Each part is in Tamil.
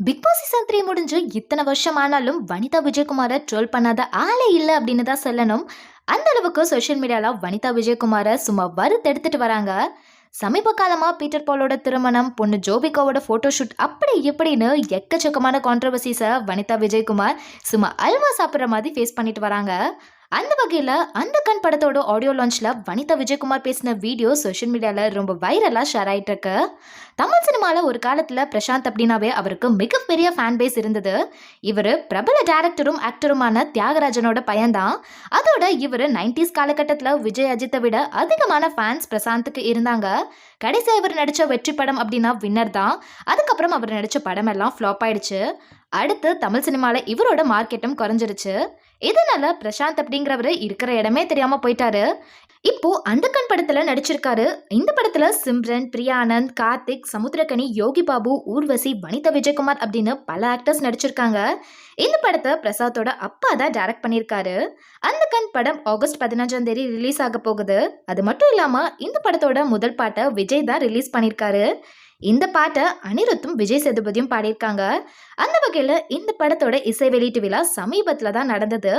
பிக் பாஸ் சீசன் த்ரீ முடிஞ்சு இத்தனை வருஷம் ஆனாலும் வனிதா விஜயகுமாரை ட்ரோல் பண்ணாத ஆளே இல்லை அப்படின்னு தான் சொல்லணும். அந்த அளவுக்கு சோஷியல் மீடியாவில் வனிதா விஜயகுமாரை சும்மா வறுத்தெடுத்துட்டு வராங்க. சமீப காலமாக பீட்டர் பாலோட திருமணம் பொண்ணு ஜோபிகாவோட ஃபோட்டோஷூட் அப்படி இப்படின்னு எக்கச்சக்கமான கான்ட்ரவர்சிஸை வனிதா விஜயகுமார் சும்மா அல்வா சாப்பிட்ற மாதிரி ஃபேஸ் பண்ணிட்டு வராங்க. அந்த வகையில் அந்த கண் படத்தோட ஆடியோ லான்ச்சில் வனிதா விஜயகுமார் பேசின வீடியோ சோஷியல் மீடியாவில் ரொம்ப வைரலாக ஷேர் ஆயிட்டு இருக்கு தமிழ் சினிமாவில் ஒரு காலத்தில் பிரசாந்த் அப்படின்னாவே அவருக்கு மிகப்பெரிய ஃபேன் பேஸ் இருந்தது. இவர் பிரபல டேரக்டரும் ஆக்டருமான தியாகராஜனோட பையன்தான். அதோட இவர் நைன்டிஸ் காலகட்டத்தில் விஜய் அஜித்தை விட அதிகமான ஃபேன்ஸ் பிரசாந்துக்கு இருந்தாங்க. கடைசி இவர் நடித்த வெற்றி படம் அப்படின்னா வின்னர் தான். அதுக்கப்புறம் அவர் நடித்த படம் எல்லாம் ஃப்ளாப் ஆயிடுச்சு. அடுத்து தமிழ் சினிமாவில் இவரோட மார்க்கெட்டும் குறைஞ்சிருச்சு. இதனால பிரசாந்த் அப்படிங்கிறவரு இருக்கிற இடமே தெரியாம போயிட்டாரு. இப்போ அந்த கண் படத்துல நடிச்சிருக்காரு. இந்த படத்துல சிம்ரன் பிரியானந்த் கார்த்திக் சமுத்திரகனி யோகி பாபு ஊர்வசி வனிதா விஜயகுமார் அப்படின்னு பல ஆக்டர்ஸ் நடிச்சிருக்காங்க. இந்த படத்தை பிரசாத்தோட அப்பா தான் டைரக்ட் பண்ணியிருக்காரு. அந்த கண் படம் ஆகஸ்ட் பதினஞ்சாம் தேதி ரிலீஸ் ஆக போகுது. அது மட்டும் இல்லாம இந்த படத்தோட முதல் பாட்டை விஜய் தான் ரிலீஸ் பண்ணியிருக்காரு. இந்த பாட்டை அனிருத்தும் விஜய் சேதுபதியும் பாடியிருக்காங்க. அந்த வகையில் இந்த படத்தோட இசை வெளியீட்டு விழா சமீபத்தில் தான் நடந்தது.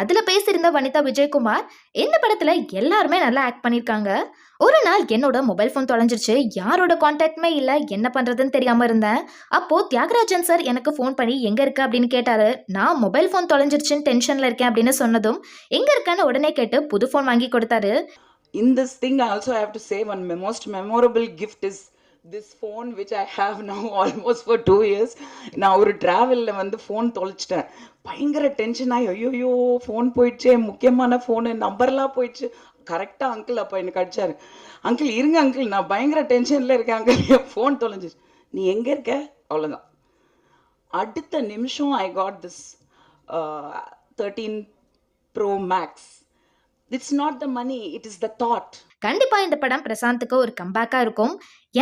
அதில் பேசியிருந்த வனிதா விஜயகுமார் இந்த படத்தில் எல்லாருமே நல்லா ஆக்ட் பண்ணியிருக்காங்க. ஒரு நாள் என்னோட மொபைல் ஃபோன் தொலைஞ்சிருச்சு. யாரோட காண்டாக்டுமே இல்லை. என்ன பண்ணுறதுன்னு தெரியாமல் இருந்தேன். அப்போது தியாகராஜன் சார் எனக்கு ஃபோன் பண்ணி எங்கே இருக்க? அப்படின்னு கேட்டார். நான் மொபைல் ஃபோன் தொலைஞ்சிருச்சுன்னு டென்ஷனில் இருக்கேன் அப்படின்னு சொன்னதும் எங்கே இருக்கேன்னு உடனே கேட்டு புது ஃபோன் வாங்கி கொடுத்தாரு. In this thing also have to save one most memorable gift is this phone which I have now almost for two years நான் ஒரு ட்ராவலில் வந்து ஃபோன் தொலைச்சிட்டேன். பயங்கர டென்ஷன் ஆகி ஐயோயோ ஃபோன் போயிடுச்சே முக்கியமான ஃபோனு நம்பர்லாம் போயிடுச்சு. கரெக்டாக அங்கிள் அப்போ எனக்கு அடிச்சாரு அங்கிள் இருங்க அங்கிள் நான் பயங்கர டென்ஷனில் இருக்கேன் அங்கிள் என் ஃபோன் தொலைஞ்சிச்சு. நீ எங்கே இருக்க? அவ்வளோதான் அடுத்த நிமிஷம் I got this thirteen Pro Max it's not the money it is the thought கண்டிப்பா இந்த படம் பிரசாந்துக்கு ஒரு கம்பேக்கா இருக்கும்.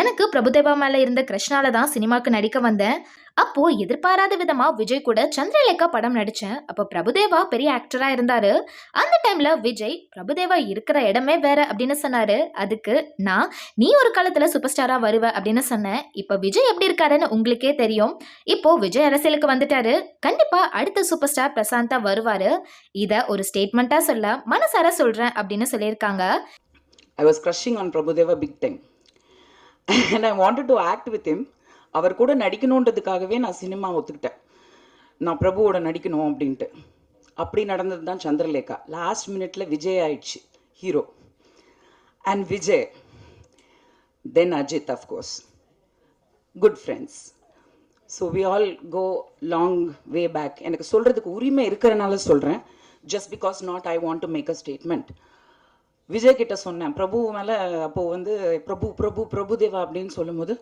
எனக்கு பிரபுதேவா மேல இருந்த கிருஷ்ணால தான் சினிமாக்கு நடிக்க வந்தேன். அப்போ எதிர்பாராத விதமா விஜய் கூட சந்திரலேகா படம் நடிச்சேன். அப்போ பிரபுதேவா பெரிய ஆக்டரா இருந்தாரு. அந்த டைம்ல விஜய் பிரபுதேவா இருக்கிற இடமே வேற அப்படின்னு சொன்னாரு. அதுக்கு நான் நீ ஒரு காலத்துல சூப்பர் ஸ்டாரா வருவ அப்படின்னு சொன்னேன். இப்போ விஜய் எப்படி இருக்காருன்னு உங்களுக்கே தெரியும். இப்போ விஜய் அரசியலுக்கு வந்துட்டாரு. கண்டிப்பா அடுத்த சூப்பர் ஸ்டார் பிரசாந்தா வருவாரு. இத ஒரு ஸ்டேட்மெண்ட்டா சொல்ல மனசார சொல்றேன் அப்படின்னு சொல்லியிருக்காங்க. I was crushing on Prabhu Deva big time and I wanted to act with him அவர் கூட நடிக்கணுன்றதுக்காகவே நான் சினிமா ஒத்துக்கிட்டேன். நான் பிரபுவோட நடிக்கணும் அப்படின்ட்டு. அப்படி நடந்தது தான் சந்திரலேகா. லாஸ்ட் மினிட்ல விஜய் ஆயிடுச்சு. Hero and Vijay then Ajith of course good friends so we all go long way back எனக்கு சொல்கிறதுக்கு உரிமை இருக்கிறனால சொல்கிறேன் just because not I want to make a statement Vijay கிட்ட சொன்னேன். பிரபு மேலே அப்போது வந்து பிரபு பிரபு பிரபுதேவா அப்படின்னு சொல்லும்போது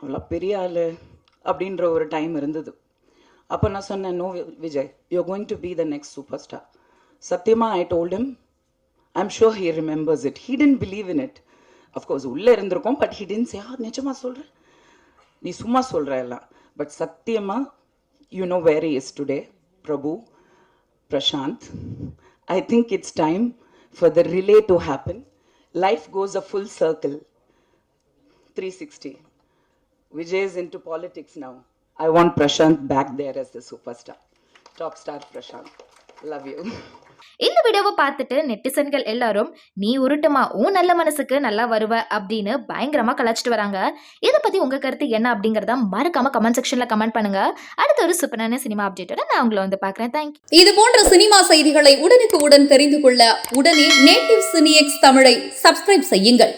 அவ்வளோ பெரிய ஆள் அப்படின்ற ஒரு டைம் இருந்தது. அப்போ நான் சொன்னேன் no Vijay you going to be the next super star சத்தியமாக I told him I am sure he remembers it he didn't believe in it of course உள்ளே இருந்திருக்கோம் பட் ஹி டென்ட் சே நிஜமாக சொல்கிறேன் நீ சும்மா சொல்கிற எல்லாம். பட் சத்தியமாக you know where is today Prabhu Prashanth. I think it's time for the relay to happen life goes a full circle 360. Vijay is into politics now. I want Prashant back there as the superstar. Top star Prashant. Love you. இந்த வீடியோவை பார்த்துட்டு நெட்டிசன்கள் எல்லாரும் நீ உருட்டுமா உன் நல்ல மனசுக்கு நல்லா வருவ அப்படின்னு பயங்கரமா கலாச்சிட்டு வராங்க இதை பத்தி உங்க கருத்து என்ன அப்படிங்கறத மறக்காம கமெண்ட் செக்ஷன்ல கமெண்ட் பண்ணுங்க அடுத்த ஒரு சூப்பரான சினிமா அப்டேட்டோட நான் உங்களை வந்து பாக்குறேன் தேங்க்யூ இது போன்ற சினிமா செய்திகளை உடனுக்கு உடன் தெரிந்து கொள்ள உடனே நேட்டிவ் சினிஎக்ஸ் தமிழை சப்ஸ்கிரைப் செய்யுங்கள்